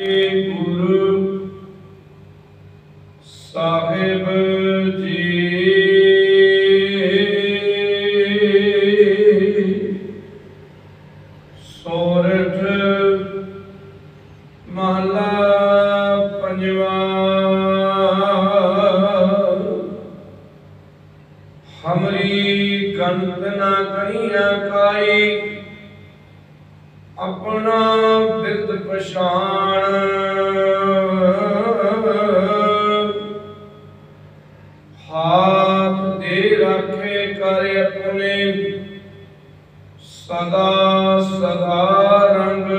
ਗੁਰੂ ਸਾਹਿਬ ਜੀ। ਸੋਰਠ ਮਹਲਾ ਪੰਜਵਾ। ਹਮਰੀ ਗੰਤ ਨਾ ਕਣੀਆਂ ਕਾਈ। ਆਪਣਾ ਬਿਰਦ ਪਛਾਣ ਹਾਥ ਦੇ ਰੱਖੇ ਕਰ ਆਪਣੇ। ਸਦਾ ਸਦਾ ਰੰਗ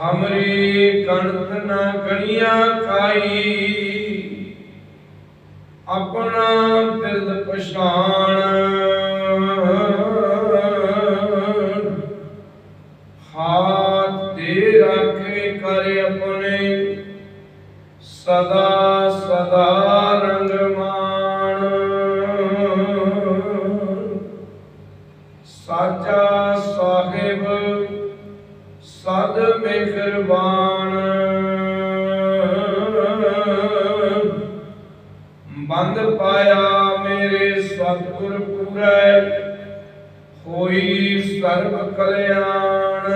ਹਮਰੀ ਗਣਤ ਨਾ ਕਣੀਆਂ ਕਾਈ ਆਪਣਾ ਬਿਰਦ ਪਛਾਣ। ਸਦਾ ਸਦਾ ਰੰਗ ਮਾਣ ਸਾਚਾ ਸਾਹਿਬ, ਸਦ ਮਿਹਰਬਾਨ ਬੰਦ ਪਾਇਆ ਮੇਰੇ ਸਤਿਗੁਰ ਪੂਰੈ, ਹੋਈ ਸਰਬ ਕਲਿਆਣ।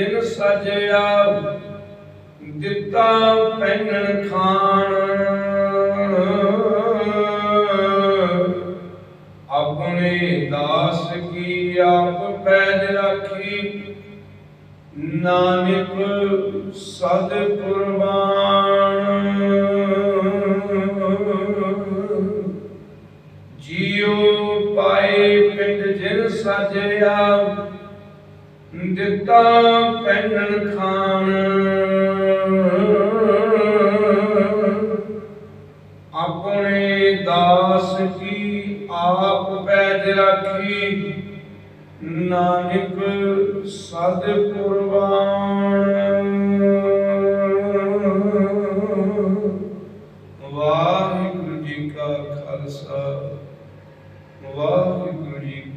ਜਿਨ ਸਜਿਆ, ਦਿੱਤਾ ਪਹਿਨਣ ਖਾਣ। ਆਪਣੇ ਦਾਸ ਕੀ ਆਪ ਪੈਜ ਰਾਖੀ? ਨਾਨਕ ਸਦ ਕੁਰਬਾਨ। ਜੀਉ ਪਾਏ ਪਿੰਡ ਜਿਨ ਸਾਜਿਆ ਦਿੱਤਾ ਪਹਿਨਣ ਖਾਨ। ਆਪਣੇ ਦਾਸ ਕੀ ਆਪ ਪੈਜ ਰਾਖੀ, ਨਾਨਕ ਸਦ ਕੁਰਬਾਨ ਵਾਹਿਗੁਰੂ ਜੀ ਕਾ ਖਾਲਸਾ, ਵਾਹਿਗੁਰੂ ਜੀ